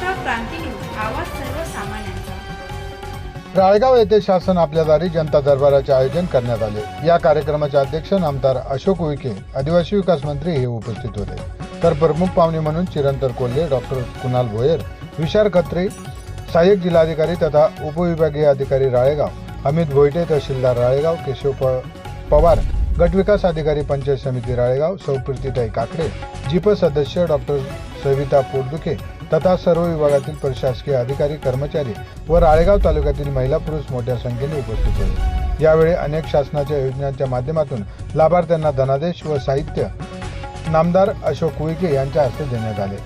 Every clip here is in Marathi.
क्रांती न्यूज आवाज सर्वसामान्यांचा. राळेगाव येथे शासन आपल्या दारी जनता दरबाराचे आयोजन करण्यात आले. या कार्यक्रमाचे अध्यक्ष नामदार अशोक उईके आदिवासी विकास मंत्री हे उपस्थित होते. तर प्रमुख पाहुणे म्हणून चिरंतर कोल्हे डॉक्टर कुणाल भोयर विशार खत्रे सहाय्यक जिल्हाधिकारी तथा उपविभागीय अधिकारी राळेगाव अमित भोयटे तहसीलदार राळेगाव केशव पवार गटविकास अधिकारी पंचायत समिती राळेगाव सौप्रीतीताई काकडे जीप सदस्य डॉक्टर सविता पोटदुखे तथा सर्व विभागातील प्रशासकीय अधिकारी कर्मचारी व राळेगाव तालुक्यातील महिला पुरुष मोठ्या संख्येने उपस्थित होते. यावेळी अनेक शासनाच्या योजनांच्या माध्यमातून लाभार्थ्यांना धनादेश व साहित्य नामदार अशोक उईके यांच्या हस्ते देण्यात आले.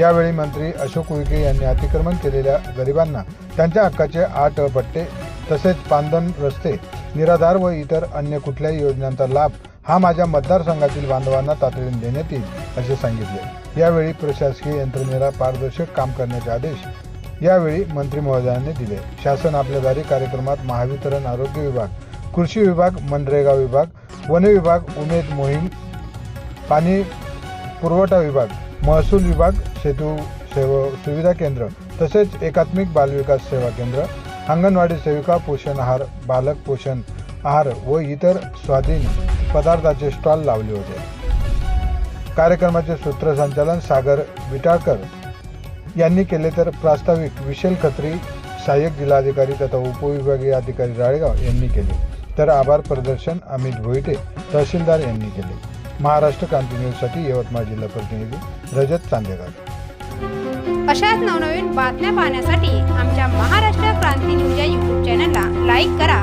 यावेळी मंत्री अशोक उईके यांनी अतिक्रमण केलेल्या गरिबांना त्यांच्या हक्काचे आठ पट्टे तसेच पांदन रस्ते निराधार व इतर अन्य कुठल्याही योजनांचा लाभ हा माझ्या मतदारसंघातील बांधवांना तातडीने देण्यात येईल असे सांगितले. यावेळी प्रशासकीय यंत्रणेला पारदर्शक काम करण्याचे आदेश यावेळी मंत्री महोदयांनी दिले. शासन आपल्या दारी कार्यक्रमात महावितरण आरोग्य विभाग कृषी विभाग मनरेगा विभाग वन विभाग उमेद मोहीम पाणी पुरवठा विभाग महसूल विभाग सेतू सेवा सुविधा केंद्र तसेच एकात्मिक बालविकास सेवा केंद्र अंगणवाडी सेविका पोषण आहार बालक पोषण आहार व इतर स्वाधीन पदार्थाचे स्टॉल लावले होते. कार्यक्रमाचे सूत्रसंचालन सागर विटाळकर यांनी केले तर प्रास्ताविक विशेल खत्री सहाय्यक जिल्हाधिकारी तथा उपविभागीय अधिकारी राळेगाव यांनी केले. तर आभार प्रदर्शन अमित भोईटे तहसीलदार यांनी केले. महाराष्ट्र क्रांती न्यूजसाठी यवतमाळ जिल्हा प्रतिनिधी रजत चांदेकर. अशाच नवनवीन बातम्या पाहण्यासाठी आमच्या महाराष्ट्र क्रांती न्यूज या यूट्यूब चॅनलला लाईक करा.